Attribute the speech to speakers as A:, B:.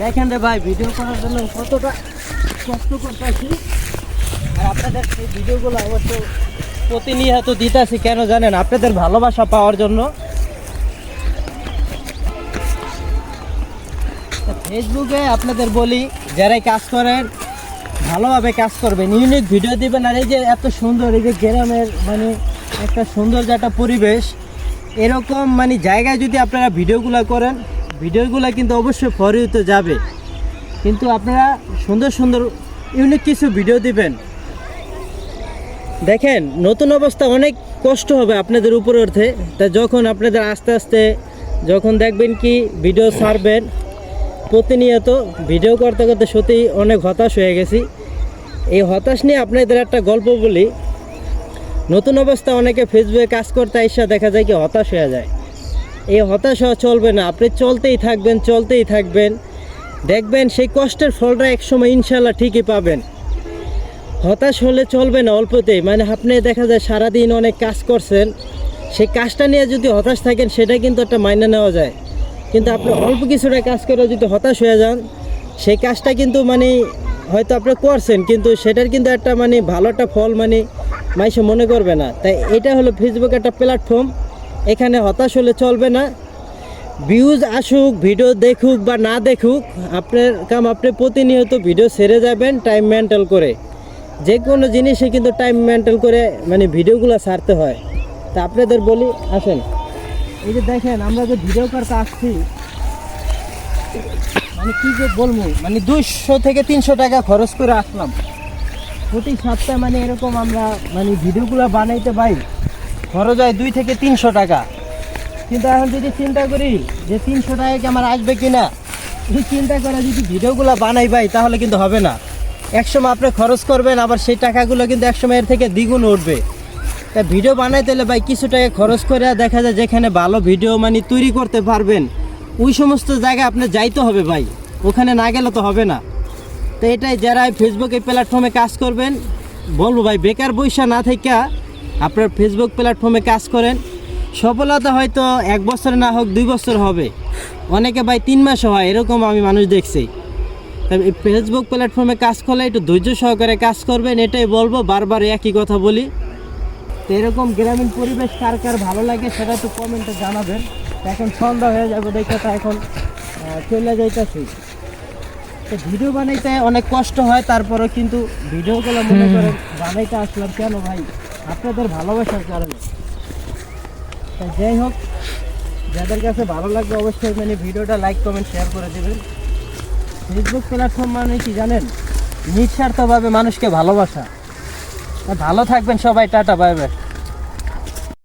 A: দেখেন রে ভাই ভিডিও করার জন্য কতটা কষ্ট করতেছি আর আপনাদের সেই ভিডিওগুলো অবশ্য প্রতিনিয়ত দিতেছি, কেন জানেন? আপনাদের ভালোবাসা পাওয়ার জন্য। ফেসবুকে আপনাদের বলি, যারাই কাজ করেন, ভালোভাবে কাজ করবেন। ইউনিক ভিডিও দিবেন, আর এই যে এত সুন্দর, এই যে গ্রামের মানে একটা সুন্দর যে একটা পরিবেশ, এরকম মানে জায়গায় যদি আপনারা ভিডিওগুলো করেন ভিডিওগুলো কিন্তু অবশ্যই ফরিতে যাবে। কিন্তু আপনারা সুন্দর সুন্দর ইউনিক কিছু ভিডিও দিবেন। দেখেন, নতুন অবস্থা, অনেক কষ্ট হবে আপনাদের উপরে অর্থে। তা যখন আপনাদের আস্তে আস্তে যখন দেখবেন কি ভিডিও ছাড়বেন, প্রতিনিয়ত ভিডিও করতে করতে সত্যি অনেক হতাশ হয়ে গেছি। এই হতাশ নিয়ে আপনাদের একটা গল্প বলি। নতুন অবস্থা, অনেকে ফেসবুকে কাজ করতে এসে দেখা যায় কি হতাশ হয়ে যায়। এই হতাশ চলবে না। আপনি চলতেই থাকবেন চলতেই থাকবেন। দেখবেন সেই কষ্টের ফলটা একসময় ইনশাল্লাহ ঠিকই পাবেন। হতাশ হলে চলবে না অল্পতেই মানে আপনি দেখা যায় সারাদিন অনেক কাজ করছেন। সেই কাজটা নিয়ে যদি হতাশ থাকেন, সেটা কিন্তু একটা মাইনে নেওয়া যায়। কিন্তু আপনি অল্প কিছুটা কাজ করে যদি হতাশ হয়ে যান, সেই কাজটা কিন্তু মানে হয়তো আপনি করছেন, কিন্তু সেটার কিন্তু একটা মানে ভালো একটা ফল মানে মাইসে মনে করবে না। তাই এটা হলো ফেসবুক একটা প্ল্যাটফর্ম এখানে হতাশ হলে চলবে না। ভিউজ আসুক ভিডিও দেখুক বা না দেখুক, আপনার কাম আপনি প্রতিনিয়ত ভিডিও সেরে যাবেন টাইম মেনটেন করে। যে কোনো জিনিসে কিন্তু টাইম মেনটেন করে মানে ভিডিওগুলো ছাড়তে হয়। তা আপনাদের বলি, আসেন। এই যে দেখেন, আমরা যে ভিডিও করতে আসছি মানে কী যে বলব মানে দুইশো থেকে তিনশো টাকা খরচ করে আসলাম। প্রতি সপ্তাহে মানে এরকম আমরা মানে ভিডিওগুলো বানাইতে পাই খরচ হয় দুই থেকে তিনশো টাকা। কিন্তু এখন যদি চিন্তা করি যে তিনশো টাকা কি আমার আসবে কিনা এই চিন্তা করে যদি ভিডিওগুলো বানাই ভাই, তাহলে কিন্তু হবে না। একসময় আপনি খরচ করবেন, আবার সেই টাকাগুলো কিন্তু একসময় এর থেকে দ্বিগুণ উঠবে। তা ভিডিও বানাইতে হলে ভাই, কিছু টাকা খরচ করে দেখা যায় যেখানে ভালো ভিডিও মানে তৈরি করতে পারবেন, ওই সমস্ত জায়গায় আপনি যাইতে হবে ভাই। ওখানে না গেলে তো হবে না। তো এটাই যারা ফেসবুক প্ল্যাটফর্মে কাজ করবেন, বলব ভাই, বেকার বৈশা না থেকে আপনার ফেসবুক প্ল্যাটফর্মে কাজ করেন। সফলতা হয়তো এক বছর না হোক দুই বছর হবে। অনেকে ভাই তিন মাসও হয় এরকম আমি মানুষ দেখছি। ফেসবুক প্ল্যাটফর্মে কাজ করলে একটু ধৈর্য সহকারে কাজ করবেন এটাই বলব বারবার একই কথা বলি। তো এরকম গ্রামীণ পরিবেশ কার কার ভালো লাগে সেটা একটু কমেন্টে জানাবেন। তো এখন সন্ধ্যা হয়ে যাবে দেখে তো এখন চলে যাইতেছি। তো ভিডিও বানাইতে অনেক কষ্ট হয় তারপরেও কিন্তু ভিডিওগুলো মনে করেন বানাইতে আসলাম কেন ভাই? আপনাদের ভালোবাসার কারণে। তাই যাই হোক, যাদের কাছে ভালো লাগবে অবশ্যই মানে ভিডিওটা লাইক কমেন্ট শেয়ার করে দেবেন। ফেসবুক প্ল্যাটফর্ম মানে কি জানেন? নিঃস্বার্থভাবে মানুষকে ভালোবাসা। ভালো থাকবেন সবাই, টাটা বাই